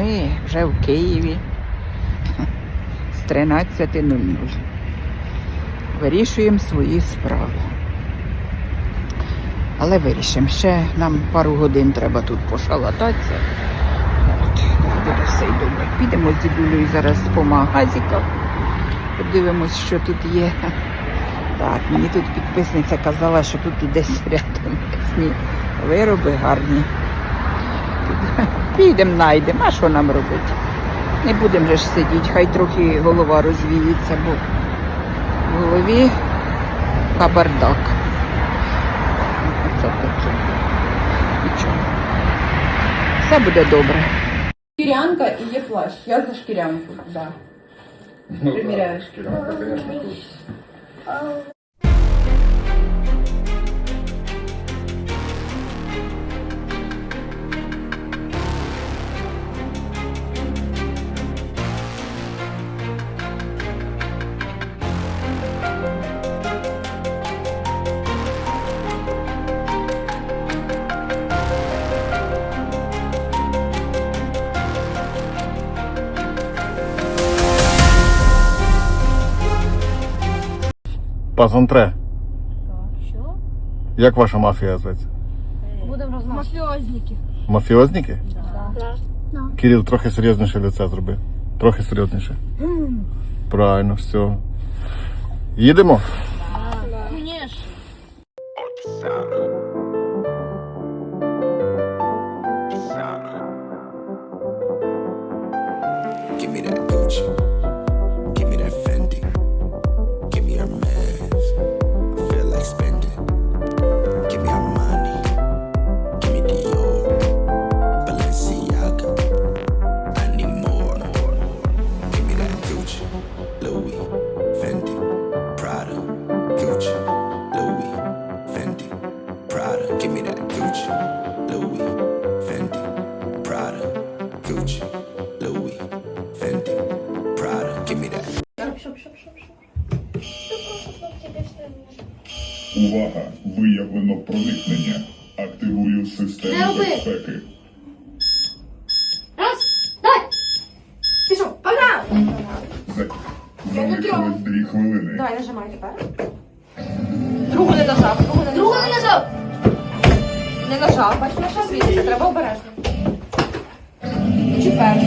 ми вже в Києві з 13.00. Вирішуємо свої справи. Але вирішимо. Ще нам пару годин треба тут пошалататися. От, буде все й добре. Підемо з дідулею зараз по магазиках. Подивимось, що тут є. Так, мені тут підписниця казала, що тут десь рядом м'ясні вироби гарні. Підемо знайдемо, а що нам робити? Не будемо же ж сидіти, хай трохи голова розвіється, бо в голові кабардак. Оце таке. Нічого. Все буде добре. Шкірянка і є плащ. Я за шкірянку, да. Приміряю шкірянку. Пазантре. Що? Як ваша мафія зветься? Будемо розмовляти. Мафіозники. Мафіозники? Да. Кирил, трохи серйозніше лице зроби. Трохи серйозніше. Правильно, все. Їдемо? Виявлено проникнення. Активую систему Не роби. безпеки. Раз, дай! Пішов, погнали! За- Залишилось дві хвилини. Давай, нажимай тепер. Другу не нажав, другу не Другу не нажав! Не нажав, бачиш, на що світиться, треба обережно. Четверту.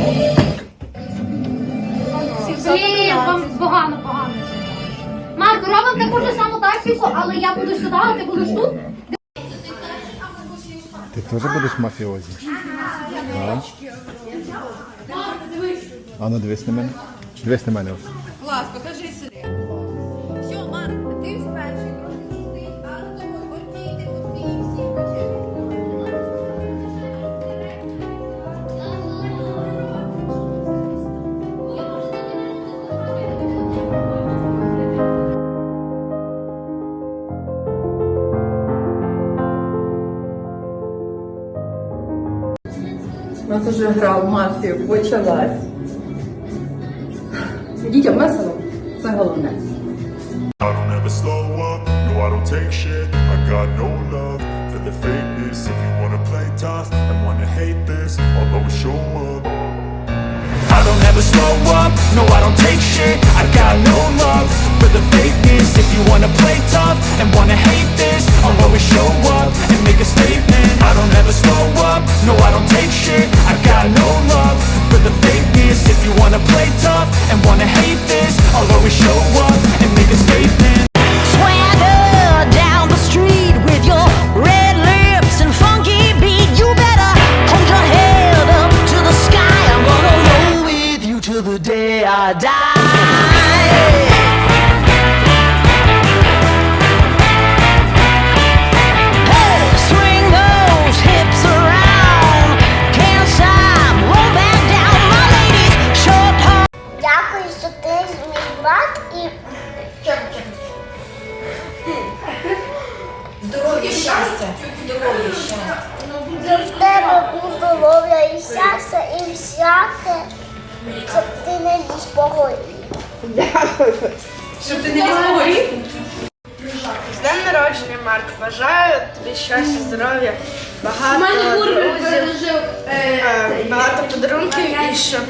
Блін, вам погано, погано. Марко, робимо таку ж саму тактику, але я буду сюди, а ти будеш тут. Ти теж будеш мафіозі? Да. А ну дивись на мене. Дивись на мене. Клас, покажи сюди. Уже гра в мафію почалась. Wanna play tough and wanna hate this. I'll always show up and make a statement Щоб ти не по. З днем народження, Марк. Бажаю тобі щастя, здоров'я, багато друзів, е, багато подарунків і щоб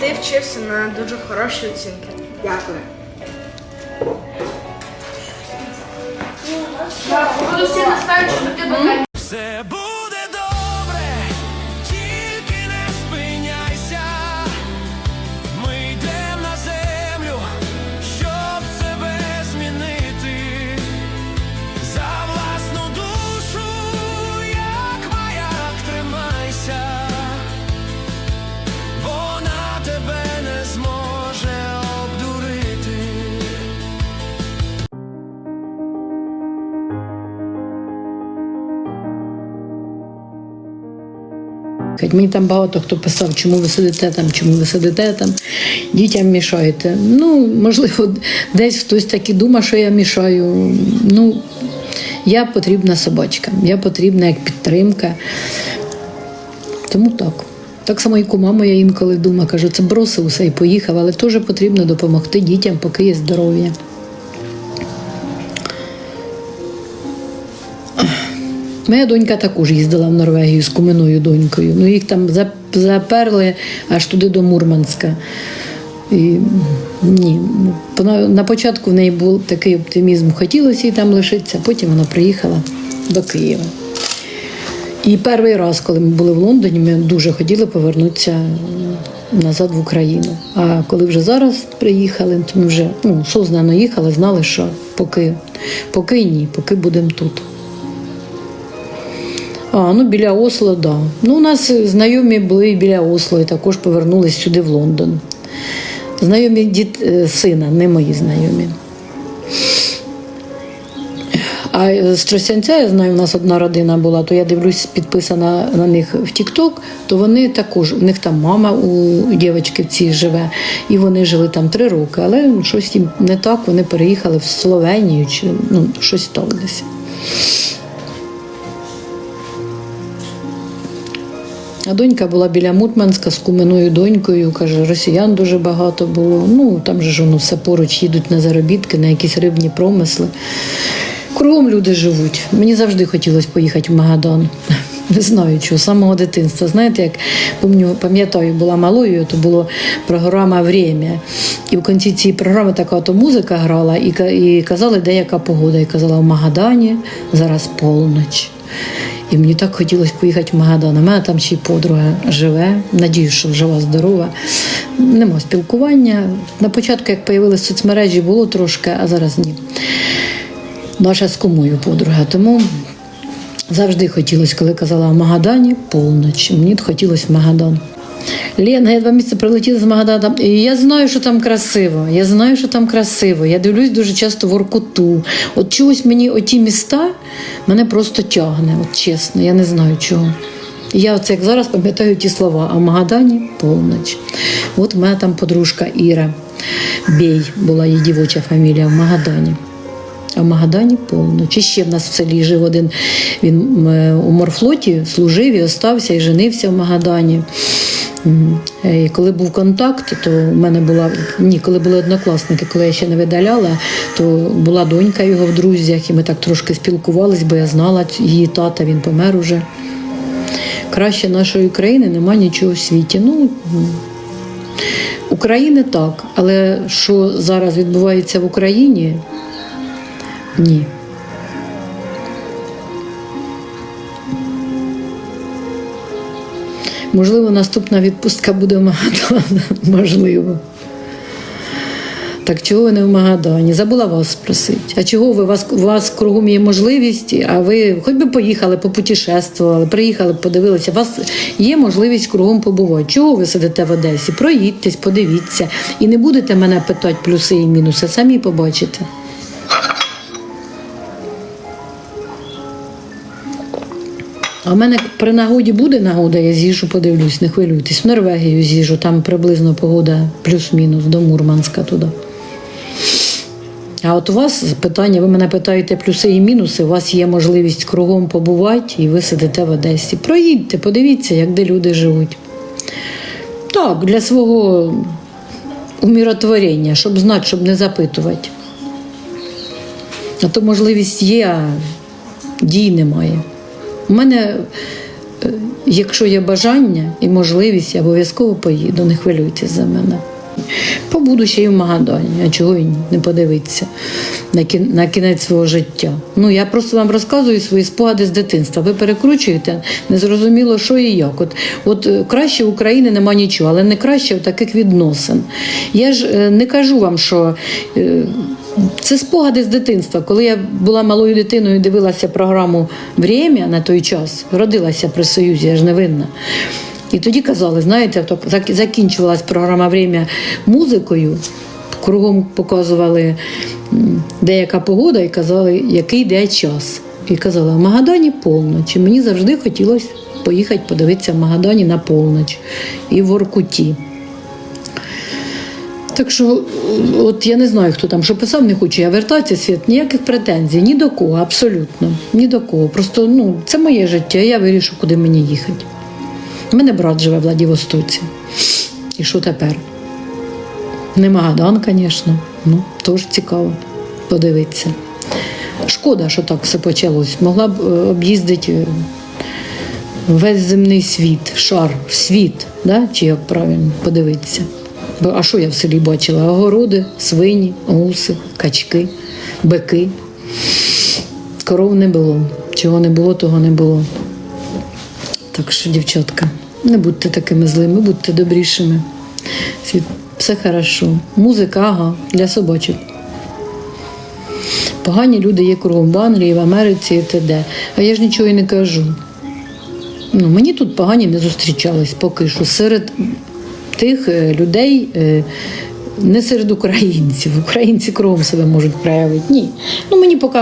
ти вчився на дуже хороші оцінки. Дякую. Буду всі наставити, щоб ти бажання. Мені там багато хто писав, чому ви сидите там, чому ви сидите там, дітям мішаєте. Ну, можливо, десь хтось так і думає, що я мішаю. Ну, я потрібна собачкам, я потрібна як підтримка. Тому так. Так само і кума моя інколи думає, каже, це бросив усе і поїхав, але теж потрібно допомогти дітям, поки є здоров'я. Моя донька також їздила в Норвегію з куминою донькою. Ну їх там заперли аж туди до Мурманська. І, ні, на, початку в неї був такий оптимізм, хотілося їй там лишитися, потім вона приїхала до Києва. І перший раз, коли ми були в Лондоні, ми дуже хотіли повернутися назад в Україну. А коли вже зараз приїхали, то ми вже ну, сознано їхали, знали, що поки, поки ні, поки будемо тут. А, ну біля Осло, так. Да. Ну, у нас знайомі були біля Осло і також повернулись сюди в Лондон. Знайомі діт, е, сина, не мої знайомі. А з Тростянця, я знаю, у нас одна родина була, то я дивлюсь, підписана на них в Тік-Ток, то вони також, у них там мама у дівчинки в цій живе, і вони жили там три роки, але щось їм не так, вони переїхали в Словенію чи ну, щось так десь. Донька була біля Мутманська з куменою донькою. Каже, росіян дуже багато було. Ну там же ж воно все поруч їдуть на заробітки, на якісь рибні промисли. Кругом люди живуть. Мені завжди хотілося поїхати в Магадан. Не знаю чого, з самого дитинства. Знаєте, як пам'ятаю, була малою, то була програма «Время». І в кінці цієї програми така то музика грала, і, і казали, де яка погода. І казала, в Магадані зараз полноч. І мені так хотілося поїхати в Магадан. У мене там ще й подруга живе. Надію, що жива, здорова. Нема спілкування. На початку, як появилися соцмережі, було трошки, а зараз ні. Наша з комою подруга. Тому завжди хотілося, коли казала в Магадані, полночі. Мені хотілося в Магадан. Лена, я два місяці прилетіла з Магадана. І я знаю, що там красиво. Я знаю, що там красиво. Я дивлюсь дуже часто в Оркуту. От чогось мені оті міста мене просто тягне, от чесно, я не знаю чого. І Я оце як зараз пам'ятаю ті слова, а в Магадані полноч. От в мене там подружка Іра Бей була її дівоча фамілія в Магадані. А в Магадані повноч. І ще в нас в селі жив один. Він е, у морфлоті служив і остався і женився в Магадані. Е, І коли був контакт, то в мене була ні, коли були однокласники, коли я ще не видаляла, то була донька його в друзях, і ми так трошки спілкувались, бо я знала її тата, він помер уже. Краще нашої країни нема нічого в світі. Ну. України так, але що зараз відбувається в Україні, ні. Можливо, наступна відпустка буде в Магадан. Можливо. Так чого ви не в Магадані? Забула вас спросити. А чого ви у вас, у вас кругом є можливість, а ви хоч би поїхали, попутешествували, приїхали, подивилися. У вас є можливість кругом побувати. Чого ви сидите в Одесі? Проїдьтесь, подивіться. І не будете мене питати плюси і мінуси, самі побачите. А в мене при нагоді буде нагода, я з'їжджу, подивлюсь, не хвилюйтесь. В Норвегію з'їжджу, там приблизно погода плюс-мінус до Мурманська туди. А от у вас питання, ви мене питаєте плюси і мінуси, у вас є можливість кругом побувати, і ви сидите в Одесі. Проїдьте, подивіться, як де люди живуть. Так, для свого умиротворення, щоб знати, щоб не запитувати. А то можливість є, а дій немає. У мене е, якщо є бажання і можливість, я обов'язково поїду, не хвилюйтесь за мене. Побуду ще й в Магадані, а чого й не подивитися на, кін- на кінець свого життя. Ну, я просто вам розказую свої спогади з дитинства. Ви перекручуєте, незрозуміло, що і як. От, от е, краще в Україні нема нічого, але не краще в таких відносин. Я ж е, не кажу вам, що. Це спогади з дитинства. Коли я була малою дитиною дивилася програму Время на той час, родилася при Союзі, я ж не винна. І тоді казали, знаєте, закінчувалась програма Время музикою, кругом показували деяка погода і казали, який йде час. І казали, в Магадані полноч. Мені завжди хотілося поїхати подивитися в Магадані на полноч і в Воркуті. Так що, от я не знаю, хто там що писав, не хочу я вертатися, світ, ніяких претензій, ні до кого, абсолютно. Ні до кого. Просто ну, це моє життя, я вирішу, куди мені їхати. У мене брат живе в Владивостоці. І що тепер? Не Магадан, звісно. Ну, теж цікаво подивитися. Шкода, що так все почалось. Могла б е, об'їздити е, весь земний світ, шар, світ, да? чи як правильно подивитися. А що я в селі бачила? Огороди, свині, гуси, качки, бики. Коров не було. Чого не було, того не було. Так що, дівчатка, не будьте такими злими, будьте добрішими. Все хорошо. Музика, ага, для собачок. Погані люди є кругом в Англії, в Америці і т.д. А я ж нічого і не кажу. Ну, мені тут погані не зустрічались поки що. Серед тих е, людей, е, не серед українців. Українці кругом себе можуть проявити. Ні. Ну мені поки,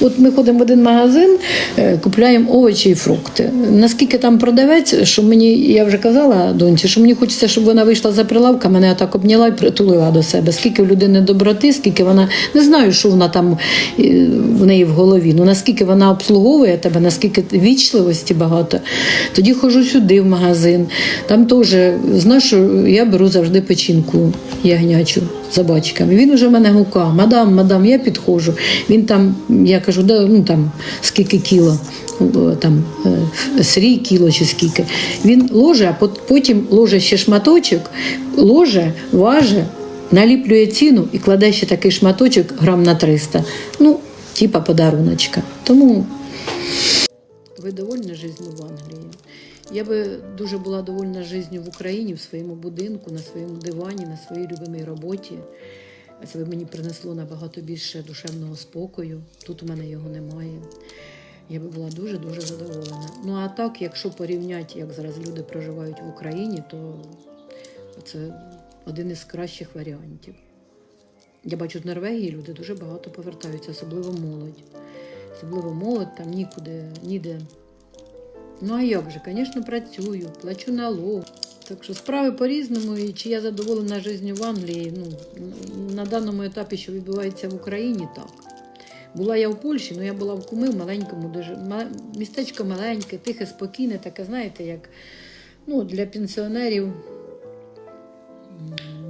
от ми ходимо в один магазин, е, купляємо овочі і фрукти. Наскільки там продавець, що мені, я вже казала доньці, що мені хочеться, щоб вона вийшла за прилавка, мене так обняла і притулила до себе. Скільки в людини доброти, скільки вона не знаю, що вона там е, в неї в голові. Ну наскільки вона обслуговує тебе, наскільки вічливості багато. Тоді ходжу сюди в магазин. Там теж, знаєш, я беру завжди печінку за бачками. Він уже мене гукав, мадам, мадам, я підходжу. Він там, я кажу, да, ну там скільки кіло, там е, срій кіло чи скільки. Він ложе, а потім ложе ще шматочок, ложе, важе, наліплює ціну і кладе ще такий шматочок грам на 300. Ну, типа подаруночка. Тому ви довольні життю в Англії? Я би дуже була довольна життю в Україні, в своєму будинку, на своєму дивані, на своїй любимій роботі. Це би мені принесло набагато більше душевного спокою. Тут у мене його немає. Я би була дуже-дуже задоволена. Ну а так, якщо порівняти, як зараз люди проживають в Україні, то це один із кращих варіантів. Я бачу, в Норвегії люди дуже багато повертаються, особливо молодь. Особливо молодь, там нікуди, ніде. Ну а як же, звісно, працюю, плачу налог. Так що справи по-різному, і чи я задоволена життю в Англії, ну, на даному етапі, що відбувається в Україні, так. Була я в Польщі, але я була в Куми в маленькому, дуже містечко маленьке, тихе, спокійне, таке, знаєте, як ну, для пенсіонерів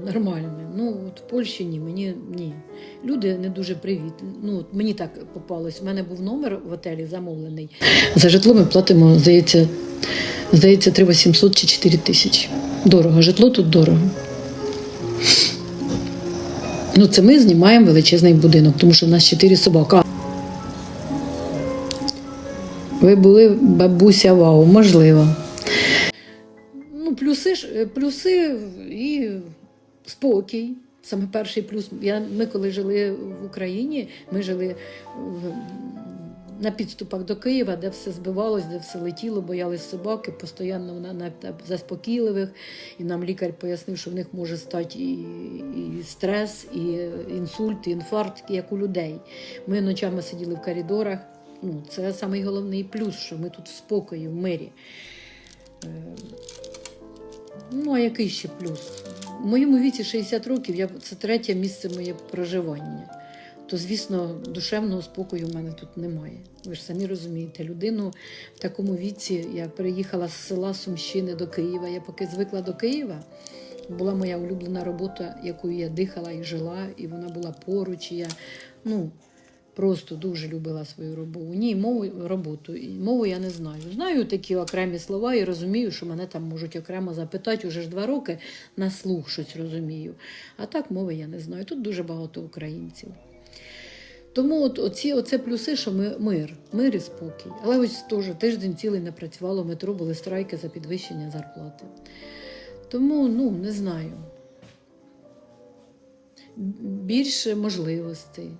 нормальне. Ну, от в Польщі ні, мені ні. Люди не дуже привітні. Ну, от мені так попалось. У мене був номер в отелі замовлений. За житло ми платимо, здається, здається, 3 800 чи 4 тисячі. Дорого. Житло тут дорого. Ну, це ми знімаємо величезний будинок, тому що в нас чотири собаки. Ви були бабуся вау, можливо. Ну, плюси плюси і спокій. Саме перший плюс. Я, ми коли жили в Україні, ми жили в, на підступах до Києва, де все збивалось, де все летіло, боялись собаки, постійно на, на заспокійливих. І нам лікар пояснив, що в них може стати і, і стрес, і інсульт, і інфаркт, як у людей. Ми ночами сиділи в коридорах. Ну, це найголовніший плюс, що ми тут в спокої, в мирі. Е, Ну, а який ще плюс? В моєму віці 60 років я, це третє місце моє проживання. То, звісно, душевного спокою в мене тут немає. Ви ж самі розумієте, людину в такому віці я переїхала з села Сумщини до Києва. Я поки звикла до Києва. Була моя улюблена робота, якою я дихала і жила, і вона була поруч. І я, ну, Просто дуже любила свою роботу. Ні, мову роботу. І Мову я не знаю. Знаю такі окремі слова і розумію, що мене там можуть окремо запитати уже ж два роки на слух щось розумію. А так мови я не знаю. Тут дуже багато українців. Тому от оці, оце плюси, що ми мир, мир і спокій. Але ось теж тиждень цілий не працювало в метро, були страйки за підвищення зарплати. Тому, ну, не знаю. Більше можливостей.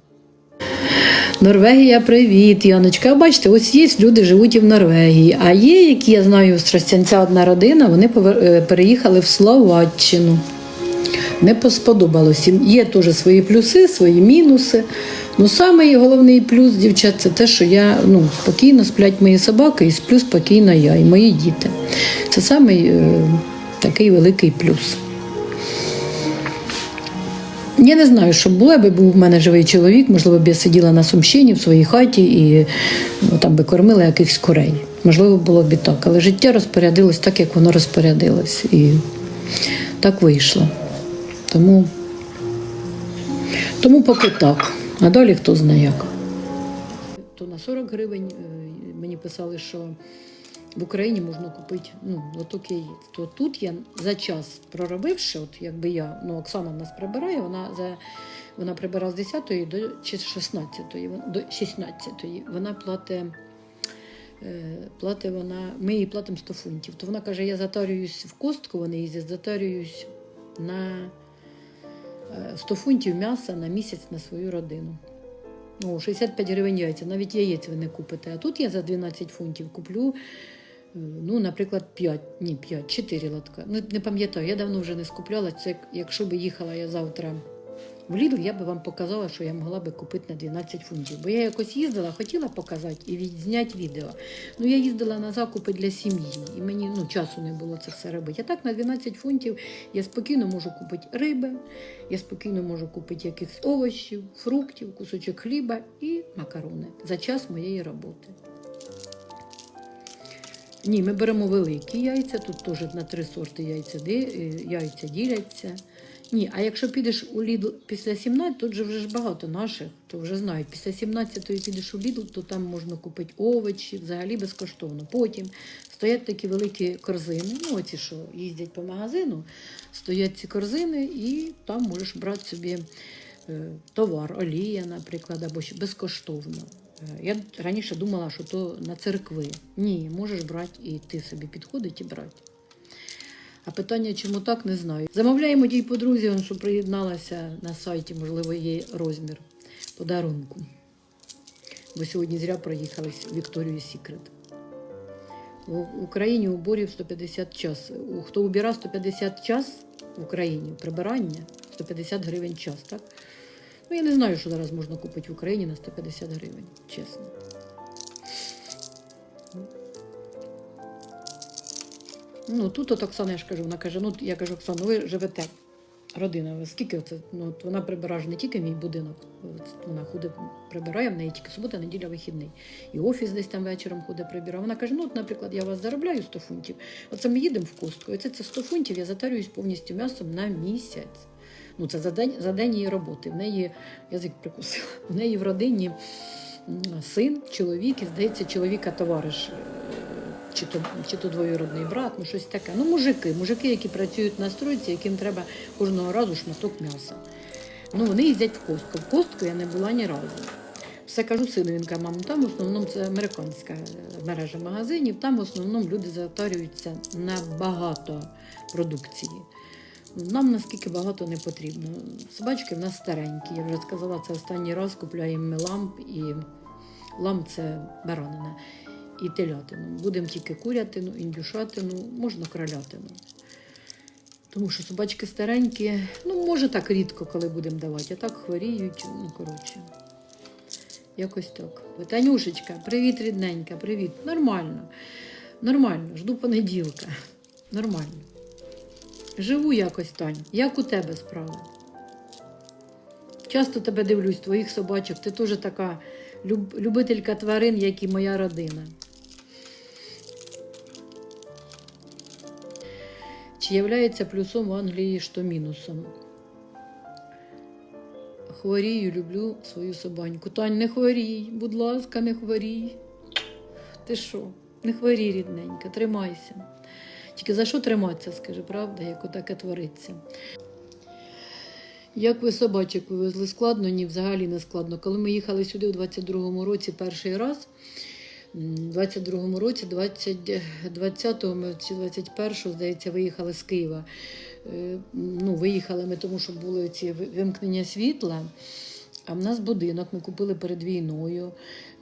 Норвегія, привіт, Яночка. Бачите, ось є люди живуть і в Норвегії. А є, які я знаю, з Тростянця одна родина, вони е, переїхали в Словаччину. Не посподобалось. їм. Є теж свої плюси, свої мінуси. Ну, самий головний плюс, дівчат, це те, що я ну, спокійно сплять мої собаки, і сплю спокійно я і мої діти. Це самий е, такий великий плюс. Я не знаю, що було, аби був в мене живий чоловік, можливо, б я сиділа на Сумщині в своїй хаті і ну, там би кормила якихось курей. Можливо, було б і так. Але життя розпорядилось так, як воно розпорядилось. І так вийшло. Тому, тому поки так. А далі хто знає як. То на 40 гривень е, мені писали, що в Україні можна купити ну, лоток яєць. То тут я за час проробивши, от якби я, ну Оксана нас прибирає, вона за вона прибирає з 10 до чи 16, до 16. Вона платить. е, Платить вона, ми їй платимо 100 фунтів. То вона каже, я затарююсь в костку, вони їздять, затарююсь на е, 100 фунтів м'яса на місяць на свою родину. Ну, 65 гривень яйця, навіть яєць ви не купите. А тут я за 12 фунтів куплю, е, ну, наприклад, 5, ні, 5, 4 лотка. Ну, не пам'ятаю, я давно вже не скупляла. Це якщо би їхала я завтра в Lidl, я би вам показала, що я могла би купити на 12 фунтів. Бо я якось їздила, хотіла показати і відзняти відео. Ну, я їздила на закупи для сім'ї, і мені ну, часу не було це все робити. А так на 12 фунтів я спокійно можу купити риби, я спокійно можу купити якихось овочів, фруктів, кусочок хліба і макарони за час моєї роботи. Ні, ми беремо великі яйця, тут теж на три сорти яйця, е, яйця діляться. Ні, а якщо підеш у Lidl після 17, тут же вже багато наших, то вже знають, після 17-ї підеш у Lidl, то там можна купити овочі, взагалі безкоштовно. Потім стоять такі великі корзини, ну оці, що їздять по магазину, стоять ці корзини, і там можеш брати собі е, товар, олія, наприклад, або безкоштовно. Я раніше думала, що то на церкви. Ні, можеш брати і ти собі підходить і брати. А питання, чому так, не знаю. Замовляємо тій подрузі, що приєдналася на сайті, можливо, є розмір подарунку. Бо сьогодні зря проїхались в Вікторію Сікрет. В Україні уборів 150 час. Хто убира 150 час в Україні, прибирання 150 гривень час, так? Ну, я не знаю, що зараз можна купити в Україні на 150 гривень, чесно. Ну, тут от Оксана, я ж кажу, вона каже, ну я кажу, Оксана, ви живете, родина, ви скільки це? Ну, от вона прибирає ж не тільки мій будинок, от вона ходить, прибирає, в неї тільки субота, неділя, вихідний. І офіс десь там вечором ходить, прибирає. Вона каже, ну, от, наприклад, я вас заробляю 100 фунтів, оце ми їдемо в костку, і це, це 100 фунтів, я затарююсь повністю м'ясом на місяць. Ну, це за день, за день її роботи. В неї язик прикусила. В неї в родині син, чоловік, і здається, чоловіка товариш. е, Чи то, чи то двоюродний брат, ну щось таке. Ну, мужики, мужики, які працюють на стройці, яким треба кожного разу шматок м'яса. Ну, вони їздять в костку. В костку я не була ні разу. Все кажу сину, він каже, мам, там в основному це американська е, мережа магазинів, там в основному люди затарюються на багато продукції. Нам наскільки багато не потрібно. Собачки в нас старенькі. Я вже сказала, це останній раз купляємо ми ламп і ламп це баранина і телятину. Будемо тільки курятину, індюшатину, можна кролятину. Тому що собачки старенькі, ну, може так рідко, коли будемо давати, а так хворіють, ну, коротше. Якось так. Танюшечка, привіт, рідненька, привіт. Нормально. Нормально, жду понеділка. Нормально. Живу якось, Тань. Як у тебе справи? Часто тебе дивлюсь, твоїх собачок. Ти теж така люб- любителька тварин, як і моя родина. Чи являється плюсом в Англії, що мінусом? хворію, люблю свою собаньку. Тань, не хворій, будь ласка, не хворій. Ти що? Не хворій, рідненька, тримайся. Тільки за що триматися, скажи, правда, як отаке твориться? Як ви собачок вивезли складно? Ні, взагалі не складно. Коли ми їхали сюди у 22-му році перший раз, м, 22-му році, 20, 20-го чи 21-го, здається, виїхали з Києва. Е, Ну, виїхали ми тому, що були ці вимкнення світла. А в нас будинок ми купили перед війною.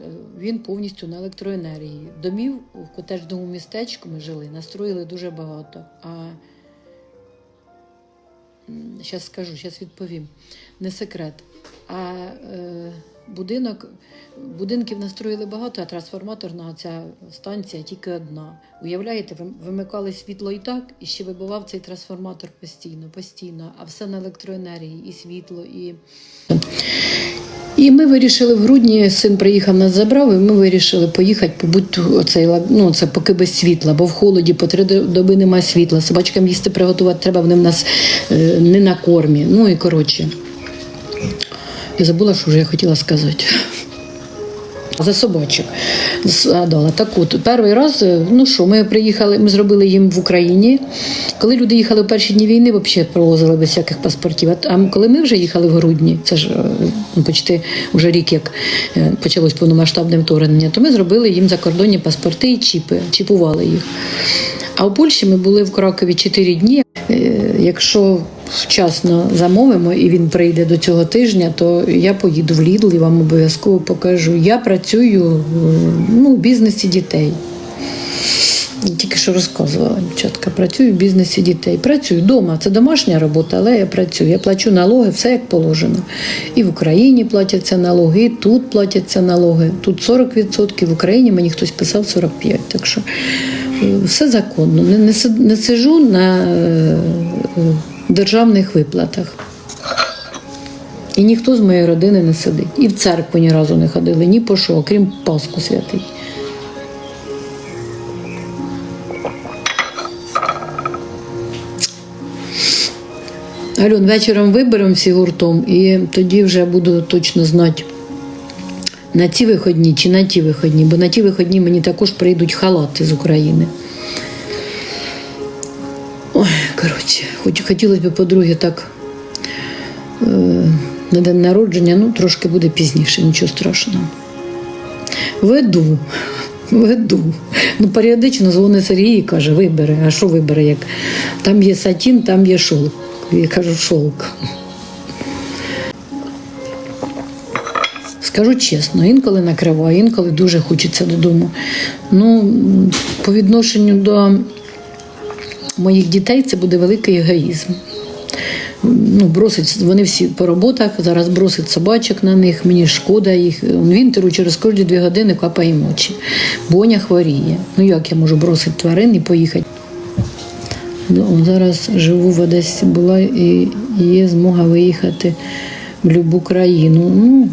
Е, Він повністю на електроенергії. Домів в котежному містечку ми жили, настроїли дуже багато. А зараз скажу, зараз відповім. Не секрет. А е, будинок, будинків настроїли багато, а трансформаторна ця станція тільки одна. Уявляєте, ви- вимикали світло і так, і ще вибивав цей трансформатор постійно, постійно, а все на електроенергії, і світло, і. І ми вирішили в грудні, син приїхав нас забрав, і ми вирішили поїхати, побути оцей, ну, це поки без світла, бо в холоді по три доби немає світла. Собачкам їсти приготувати треба, вони в нас е, не на кормі. Ну і коротше. Я забула, що вже я хотіла сказати. За собачок згадала. Так от, перший раз, е, ну що, ми приїхали, ми зробили їм в Україні. Коли люди їхали в перші дні війни, взагалі провозили без всяких паспортів. А- коли ми вже їхали в грудні, це ж е, ну, почти вже рік, як е, почалось повномасштабне вторгнення, то ми зробили їм закордонні паспорти і чіпи, чіпували їх. А у Польщі ми були в Кракові 4 дні. Якщо вчасно замовимо і він прийде до цього тижня, то я поїду в Лідл і вам обов'язково покажу. Я працюю е, ну, в бізнесі дітей. Тільки що розказувала дівчатка, працюю в бізнесі дітей. Працюю вдома. Це домашня робота, але я працюю. Я плачу налоги, все як положено. І в Україні платяться налоги, і тут платяться налоги. Тут 40%, в Україні мені хтось писав 45%. Так що е, все законно. Не, не, не сижу на е, державних виплатах. І ніхто з моєї родини не сидить. І в церкву ні разу не ходили, ні по що, окрім Пасху святий. Альон, вечором виберемо всі гуртом, і тоді вже буду точно знати, на ці виходні чи на ті виходні, бо на ті виходні мені також прийдуть халати з України. Коротше, хоч хотілося б по-друге так е, на день народження, ну трошки буде пізніше, нічого страшного. Веду, веду. Ну, періодично дзвонить Сергій і каже, вибери. А що вибери? Як там є сатін, там є шовк. Я кажу, шовк. Скажу чесно, інколи накриваю, інколи дуже хочеться додому. Ну, по відношенню до моїх дітей це буде великий егоїзм. Ну, бросить, вони всі по роботах, зараз бросить собачок на них, мені шкода їх. Він теру через кожні дві години капає мочі. Боня хворіє. Ну як я можу бросити тварин і поїхати? Ну, Зараз живу в Одесі, була і є змога виїхати в будь-яку країну. Ну,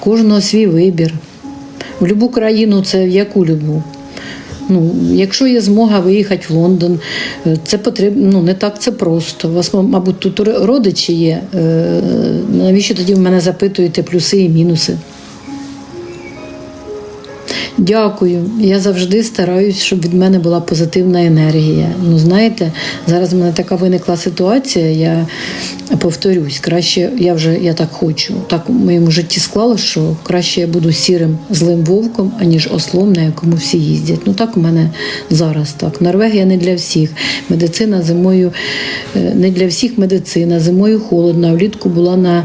кожного свій вибір. В будь-яку країну це в яку любу. Ну, якщо є змога виїхати в Лондон, е, це потрібно ну, не так це просто. У вас, мабуть, тут родичі є. Е, Навіщо тоді в мене запитуєте плюси і мінуси? Дякую. Я завжди стараюсь, щоб від мене була позитивна енергія. Ну, знаєте, зараз в мене така виникла ситуація. Я повторюсь, краще я вже я так хочу. Так в моєму житті склалося, що краще я буду сірим злим вовком, аніж ослом, на якому всі їздять. Ну так у мене зараз так. Норвегія не для всіх. Медицина зимою е, не для всіх медицина. Зимою холодно, а влітку була на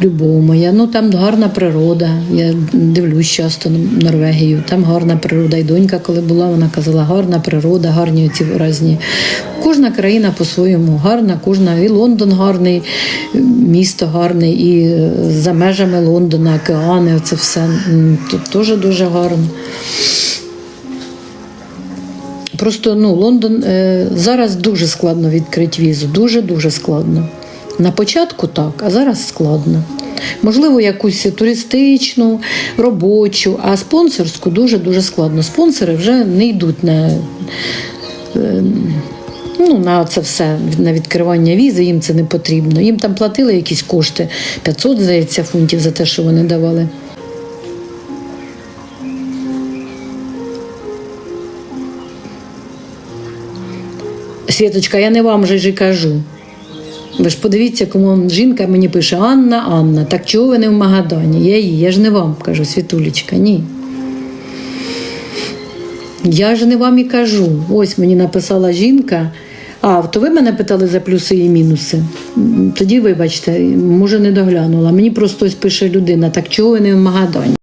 любов моя. Ну там гарна природа. Я дивлюсь часто Норвегію. Там гарна природа. І донька, коли була, вона казала, гарна природа, гарні ці різні. Кожна країна по-своєму гарна, кожна і Лондон гарний, місто гарне, і е, за межами Лондона, океани, це все тут теж дуже гарно. Просто ну, Лондон е, зараз дуже складно відкрити візу, дуже дуже складно. На початку так, а зараз складно. Можливо, якусь туристичну, робочу, а спонсорську дуже дуже складно. Спонсори вже не йдуть на, е, Ну, на це все, на відкривання візи їм це не потрібно. Їм там платили якісь кошти, 500, здається, фунтів за те, що вони давали. Світочка, я не вам же ж і кажу. Ви ж подивіться, кому жінка мені пише Анна, Анна, так чого ви не в Магадані? Я їй, я ж не вам кажу, Світулечка, ні. Я ж не вам і кажу. Ось мені написала жінка. А, то ви мене питали за плюси і мінуси. Тоді, вибачте, може, не доглянула. Мені просто ось пише людина, так чого ви не в Магадані?